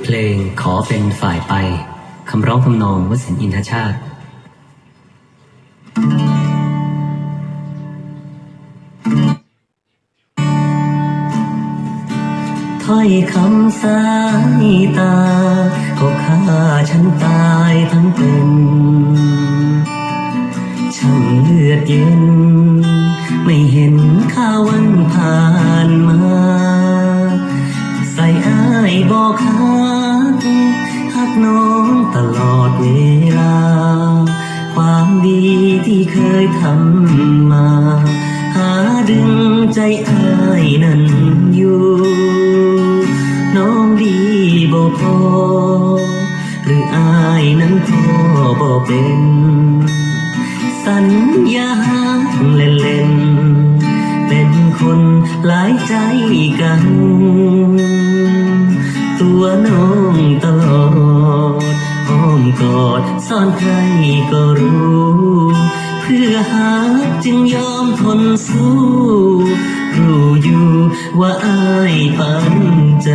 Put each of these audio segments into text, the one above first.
เพลงขอเป็นฝ่ายไปคำร้องทำนองวสินอินทชาติ ถ้อยคำสายตา ก็ฆ่าฉันตายทั้งเป็นช่างเลือดเย็น ไม่เห็นข้าวันผ่านมา บอกฮักฮักน้องตลอดเวลา ความดีที่เคยทำมา หาดึงใจอ้ายนั้นอยู่ น้องดีบ่พอ หรืออายนั้นพอบ่เป็น สัญญาเล่นๆเป็นคนหลายใจกัน วน้องตลอดอ้อมกอดซ่อนใครก็รู้ เพื่อหาจึงยอมทนสู้ รู้อยู่ว่าอายปันใจ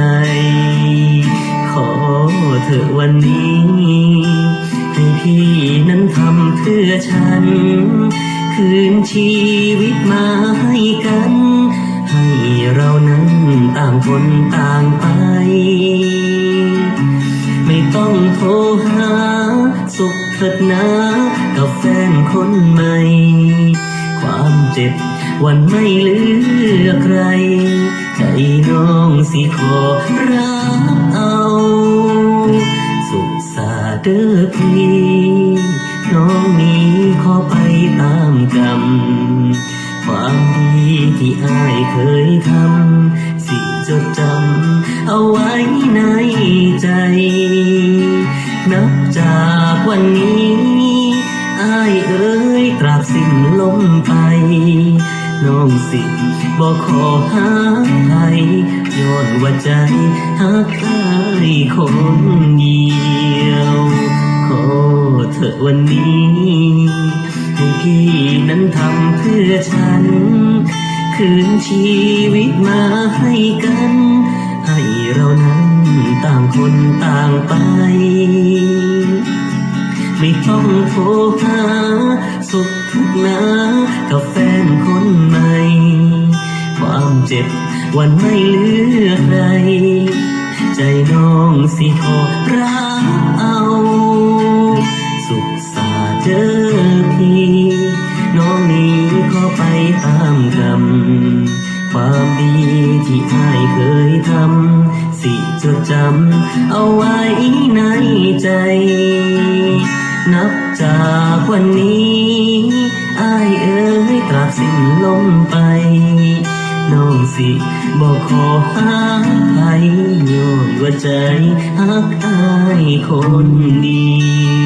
ขอเธอวันนี้ ให้พี่นั้นทำเพื่อฉัน คืนชีวิตมาให้กัน ให้เรานั้นต่างคนต่างไป สุขเถิดนะกับแฟนคนใหม่ ความเจ็บวันไม่เหลือใคร ใจน้องสิขอรับเอา สุขสาเด้อพี่น้องนี้ขอไปตามกรรม ความดีที่อายเคยทำ สิจดจำเอาไว้ในใจ นับจากวันนี้อายเอ้ยตราบสิ้นลมไปน้องสิบอกขอหาใครย้อนว่าใจหักอายคนเดียว ขอเถอะวันนี้ให้พี่นั้นทำเพื่อฉัน คืนชีวิตมาให้กัน ให้เรานั้น ต่างคนต่างไป ไม่ต้องโทรหาสุขทุกนะกับแฟนคนใหม่ ความเจ็บวันไม่เหลือใครใจน้องสิขอรับเอา สุขสาเจอพี่น้องนี้ขอไปตามกรรมความดี จดจำเอาไว้ในใจ นับจากวันนี้อายเอ๋ยตราบสิ้นลมไป น้องสิบอกขอหาใครย้อนว่าใจหักอายคนดี